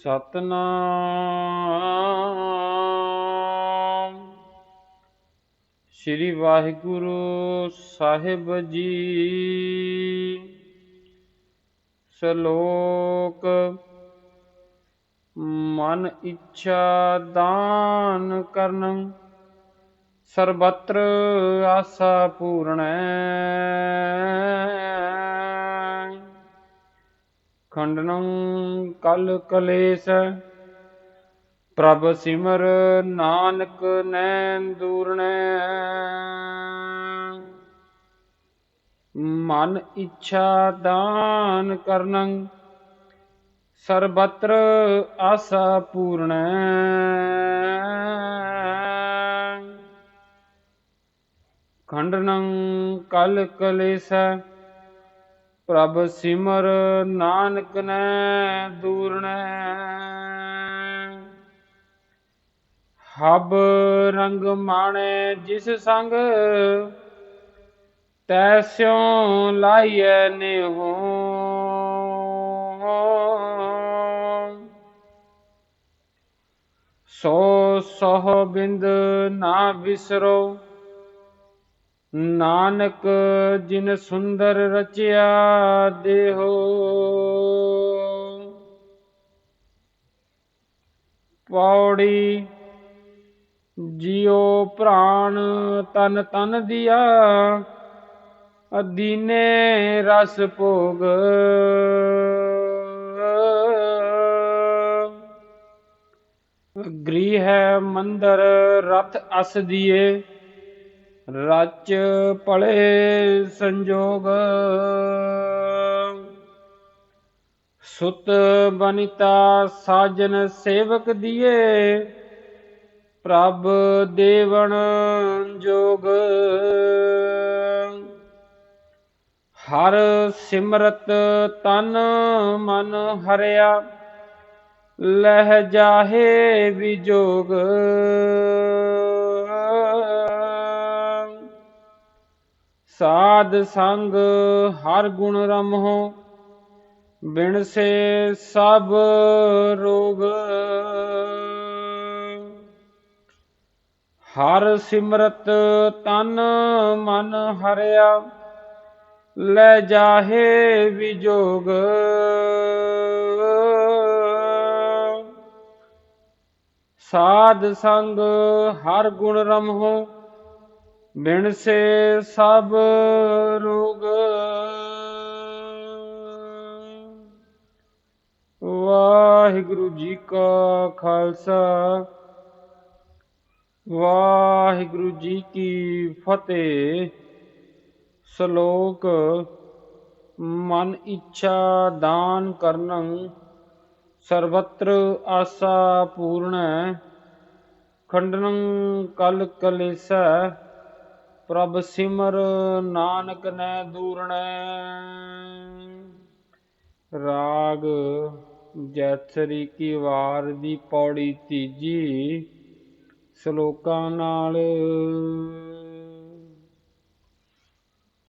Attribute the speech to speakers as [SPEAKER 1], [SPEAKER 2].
[SPEAKER 1] ਸਤਨਾਮ। ਸ੍ਰੀ ਵਾਹਿਗੁਰੂ ਸਾਹਿਬ ਜੀ। ਸ਼ਲੋਕ ਮਨ ਇੱਛਾ ਦਾਨ ਕਰਨ। ਸਰਬਤਰ ਆਸਾ ਪੂਰਣੈ। ਖੰਡਨੰ ਕਲ ਕਲੇਸ਼, ਪ੍ਰਭ ਸਿਮਰ ਨਾਨਕ ਨੈਣ ਦੂਰਣੈ ਮਨ ਇੱਛਾ ਦਾਨ ਕਰਨੰ, ਸਰਬਤਰ ਆਸਾ ਪੂਰਣੈ ਖੰਡਨੰ ਕਲ ਕਲੇਸ਼ ਪ੍ਰਭ ਸਿਮਰ ਨਾਨਕ ਨੈ ਦੂਰਣੈ ਹਬ ਰੰਗ ਮਾਣੇ ਜਿਸ ਸੰਗ ਤੈਸਿਉ ਲਾਈਐ ਨਿਹੋ। ਸੋ ਸਹ ਬਿੰਦ ਨਾ ਵਿਸਰੋ। ਨਾਨਕ ਜਿਨ ਸੁੰਦਰ ਰਚਿਆ ਦੇਹੋ। ਪੌੜੀ ਜਿਉ ਪ੍ਰਾਣ ਤਨ ਤਨ ਦਿਆ ਅਦੀਨੇ ਰਸ ਭੋਗ। ਗ੍ਰੀਹ ਮੰਦਰ ਰਥ ਅਸ ਦੀਏ। ਰਚ ਪਲੇ ਸੰਜੋਗ। ਸੁਤ ਬਨਿਤਾ ਸਾਜਨ ਸੇਵਕ ਦੀਏ, ਪ੍ਰਭ ਦੇਵਨ ਜੋਗ। ਹਰ ਸਿਮਰਤ ਤਨ ਮਨ ਹਰਿਆ, ਲਹਿ ਜਾਹੇ ਵਿਜੋਗ। ਸਾਧ ਸੰਗ ਹਰ ਗੁਣ ਰਮਹੁ ਬਿਨਸੇ ਸਭ ਰੋਗ। ਹਰ ਸਿਮਰਤ ਤਨ ਮਨ ਹਰਿਆ, ਲੈ ਜਾਹੇ ਵਿਜੋਗ। ਸਾਧ ਸੰਗ ਹਰ ਗੁਣ ਰਮਹੁ ਬਿਨ ਸੇ ਸਭ ਰੋਗ। ਵਾਹਿਗੁਰੂ ਜੀ ਕਾ ਖਾਲਸਾ। ਵਾਹਿਗੁਰੂ ਜੀ ਕੀ ਫਤਿਹ। ਸ਼ਲੋਕ, ਮਨ ਇੱਛਾ ਦਾਨ ਕਰਨੰ, ਸਰਵਤਰ ਆਸਾ ਪੂਰਣੈ ਖੰਡਨੰ ਕਲ ਕਲੇਸੈ ਪ੍ਰਭ ਸਿਮਰ ਨਾਨਕ ਨੈ ਦੂਰਣੈ। ਰਾਗ ਜੈਸਰੀ ਕੀ ਵਾਰ ਦੀ ਪੌੜੀ ਤੀਜੀ ਸ਼ਲੋਕਾਂ ਨਾਲ